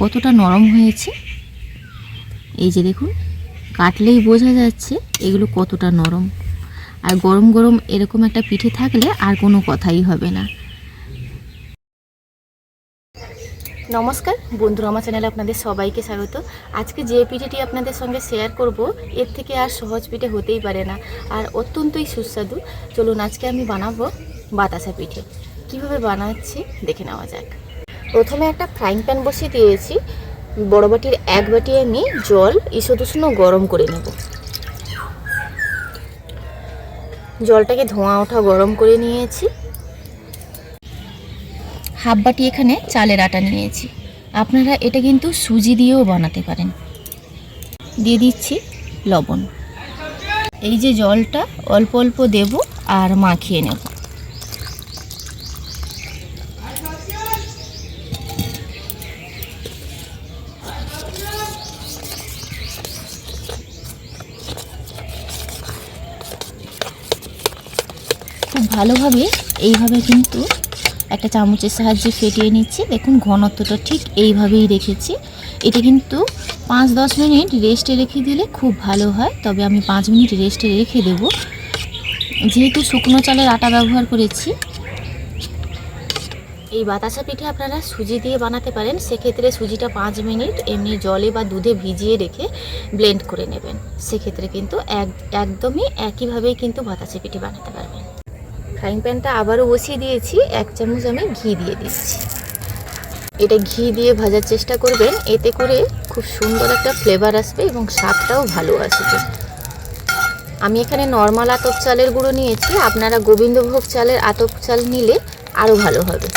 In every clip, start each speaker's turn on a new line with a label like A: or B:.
A: কতটা নরম হয়েছে? এই যে দেখুন, কাটলেই বোঝা যাচ্ছে এগুলো কতটা নরম। আর গরম গরম এরকম একটা পিঠে থাকলে আর কোনো কথাই হবে না। নমস্কার বন্ধুরা, আমার চ্যানেলে আপনাদের সবাইকে স্বাগত। আজকে যে পিঠেটি আপনাদের সঙ্গে শেয়ার করব, এর থেকে আর সহজ পিঠে হতেই পারে না। আর অত্যন্তই সুস্বাদু। চলুন আজকে আমি বানাবো বাতাসা পিঠে। কীভাবে বানাচ্ছি, দেখে নেওয়া যাক। প্রথমে একটা ফ্রাইং প্যান বসিয়ে দিয়েছি। বড় বাটির এক বাটি আমি জল ঈষদুষ্ণ গরম করে নেব। জলটাকে ধোঁয়া ওঠা গরম করে নিয়েছি। হাফ বাটি এখানে চালের আটা নিয়েছি। আপনারা এটা কিন্তু সুজি দিয়েও বানাতে পারেন। দিয়ে দিচ্ছি লবণ। এই যে জলটা অল্প অল্প দেব আর মাখিয়ে নেব। ভালোভাবে এইভাবে কিন্তু একটা চামচের সাহায্যে ফেটিয়ে নিচ্ছি। দেখুন, ঘনত্বটা ঠিক এইভাবেই রেখেছি। এটা কিন্তু পাঁচ দশ মিনিট রেস্টে রেখে দিলে খুব ভালো হয়, তবে আমি পাঁচ মিনিট রেস্টে রেখে দেব। যেহেতু শুকনো চালের আটা ব্যবহার করেছি, এই বাতাসা পিঠে আপনারা সুজি দিয়ে বানাতে পারেন। সেক্ষেত্রে সুজিটা পাঁচ মিনিট এমনি জলে বা দুধে ভিজিয়ে রেখে ব্লেন্ড করে নেবেন। সেক্ষেত্রে কিন্তু এক, একদমই একইভাবেই কিন্তু বাতাসা পিঠে বানাতে পারবেন। ফ্রাইং প্যানটা আবারও বসিয়ে দিয়েছি। এক চামচ আমি ঘি দিয়ে দিচ্ছি। এটা ঘি দিয়ে ভাজার চেষ্টা করবেন, এতে করে খুব সুন্দর একটা ফ্লেভার আসবে এবং স্বাদটাও ভালো আসবে। আমি এখানে নর্মাল আতপ চালের গুঁড়ো নিয়েছি, আপনারা গোবিন্দভোগ চালের আতপ চাল নিলে আরও ভালো হবে।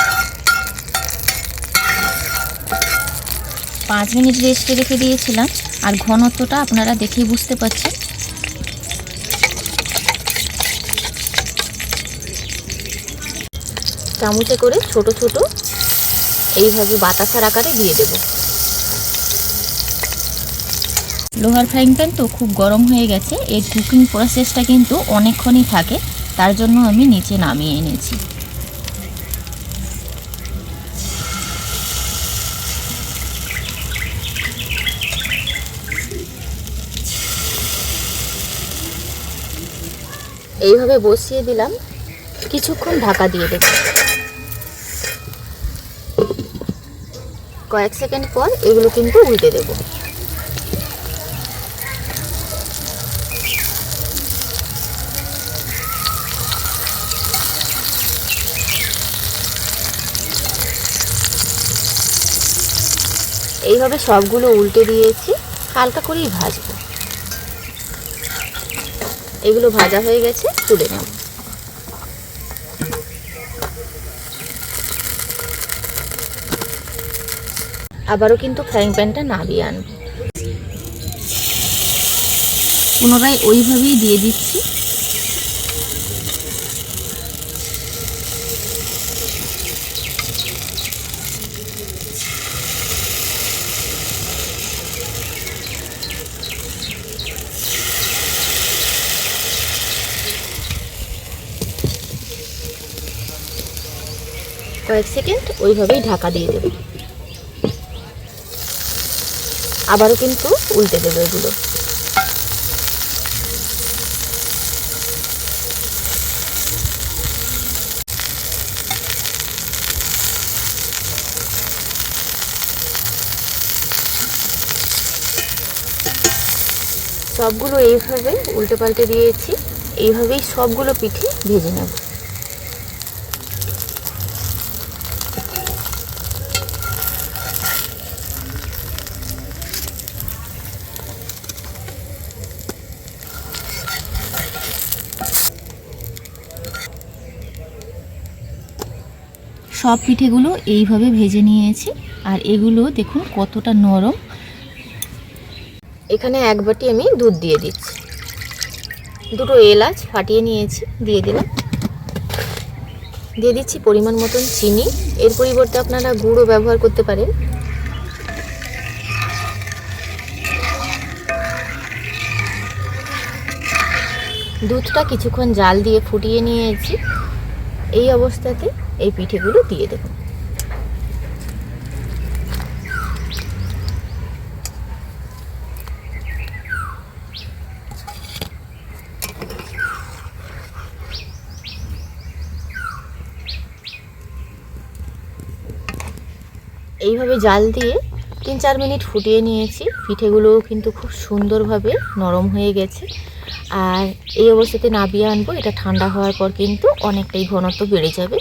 A: পাঁচ মিনিট রেস্টে রেখে দিয়েছিলাম, আর ঘনত্বটা আপনারা দেখেই বুঝতে পারছেন। চামচে করে ছোট ছোট এইভাবে বাতাসার আকারে দিয়ে দেব। লোহার ফ্রাইং প্যান তো খুব গরম হয়ে গেছে এর কুকিং প্রসেসটা কিন্তু অনেকক্ষণই থাকে তার জন্য আমি নিচে নামিয়ে এনেছি। এইভাবে বসিয়ে দিলাম কিছুক্ষণ ঢাকা দিয়ে দেব। কয়েক সেকেন্ড পর এগুলো কিন্তু উল্টে দেব। এইভাবে সবগুলো উল্টে দিয়েছি, হালকা করেই ভাজবো। এগুলো ভাজা হয়ে গেছে, তুলে নেব। আবারও কিন্তু ফ্রাইং প্যানটা নামিয়ে আনব। পুনরায় ওইভাবেই দিয়ে দিচ্ছি। কয়েক সেকেন্ড ওইভাবেই ঢাকা দিয়ে দেব। আবারও কিন্তু উল্টে দেবে এগুলো সবগুলো এইভাবে উল্টে পাল্টে দিয়েছি। এইভাবেই সবগুলো পিঠে ভেজে নেব। সব পিঠেগুলো এইভাবে ভেজে নিয়েছি। আর এগুলো দেখুন কতটা নরম। এখানে এক বাটি আমি দুধ দিয়ে দিচ্ছি। দুটো এলাচ ফাটিয়ে নিয়েছি, দিয়ে দিলাম। দিয়ে দিচ্ছি পরিমাণ মতন চিনি। এর পরিবর্তে আপনারা গুঁড়ো ব্যবহার করতে পারেন। দুধটা কিছুক্ষণ জাল দিয়ে ফুটিয়ে নিয়েছি। এই অবস্থাতে এই পিঠেগুলো দিয়ে দেব। এইভাবে জাল দিয়ে তিন চার মিনিট ফুটিয়ে নিয়েছি। পিঠেগুলোও কিন্তু খুব সুন্দরভাবে নরম হয়ে গেছে। আর এই অবস্থাতে নাবিয়ে আনব, এটা ঠান্ডা হওয়ার পর কিন্তু অনেকটাই ঘনত্ব বেড়ে যাবে।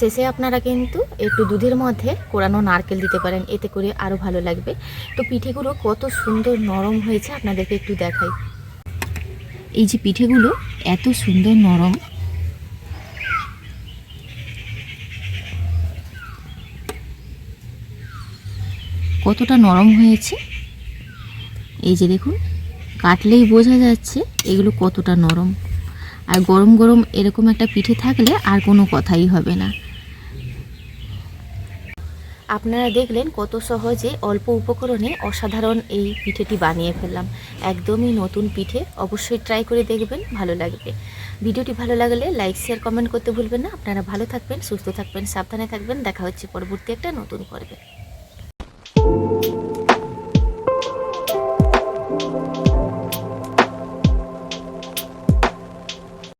A: শেষে আপনারা কিন্তু একটু দুধের মধ্যে কোরানো নারকেল দিতে পারেন, এতে করে আরও ভালো লাগবে। তো পিঠেগুলো কত সুন্দর নরম হয়েছে, আপনাদেরকে একটু দেখাই। এই যে পিঠেগুলো এত সুন্দর নরম। কতটা নরম হয়েছে। এই যে দেখুন, কাটলেই বোঝা যাচ্ছে এগুলো কতটা নরম। আর গরম গরম এরকম একটা পিঠে থাকলে আর কোনো কথাই হবে না। আপনারা দেখলেন কত সহজে অল্প উপকরণে অসাধারণ এই পিঠেটি বানিয়ে ফেললাম। একদমই নতুন পিঠে অবশ্যই ট্রাই করে দেখবেন, ভালো লাগবে। ভিডিওটি ভালো লাগলে লাইক শেয়ার কমেন্ট করতে ভুলবেন না। আপনারা ভালো থাকবেন, সুস্থ থাকবেন, সাবধানে থাকবেন। দেখা হচ্ছে পরবর্তী একটা নতুন পর্বে।